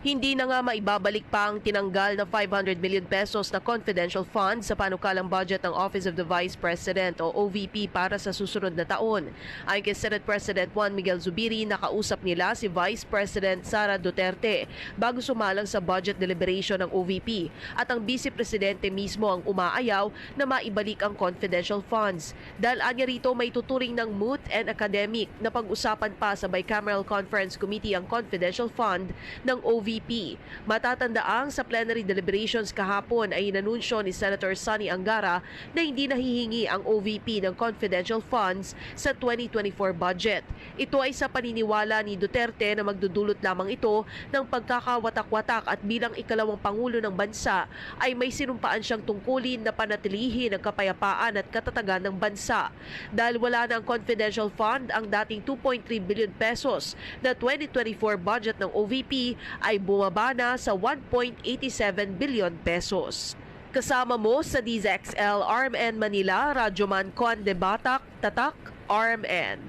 Hindi na nga maibabalik pa ang tinanggal na 500 million pesos na confidential fund sa panukalang budget ng Office of the Vice President o OVP para sa susunod na taon. Ayon kay Senate President Juan Miguel Zubiri, nakausap nila si Vice President Sara Duterte bago sumalang sa budget deliberation ng OVP at ang Vice Presidente mismo ang umaayaw na maibalik ang confidential funds. Dahil anya rito may tuturing ng moot and academic na pag-usapan pa sa Bicameral Conference Committee ang confidential fund ng OVP. Matatandaang sa plenary deliberations kahapon ay inanunsyo ni Senator Sonny Angara na hindi nahihingi ang OVP ng confidential funds sa 2024 budget. Ito ay sa paniniwala ni Duterte na magdudulot lamang ito ng pagkakawatak-watak at bilang ikalawang pangulo ng bansa ay may sinumpaan siyang tungkulin na panatilihin ang kapayapaan at katatagan ng bansa. Dahil wala na ang confidential fund, ang dating 2.3 billion pesos na 2024 budget ng OVP ay bumaba na sa 1.87 billion pesos. Kasama mo sa DZXL RMN Manila, Radyoman Conde Batak, Tatak, RMN.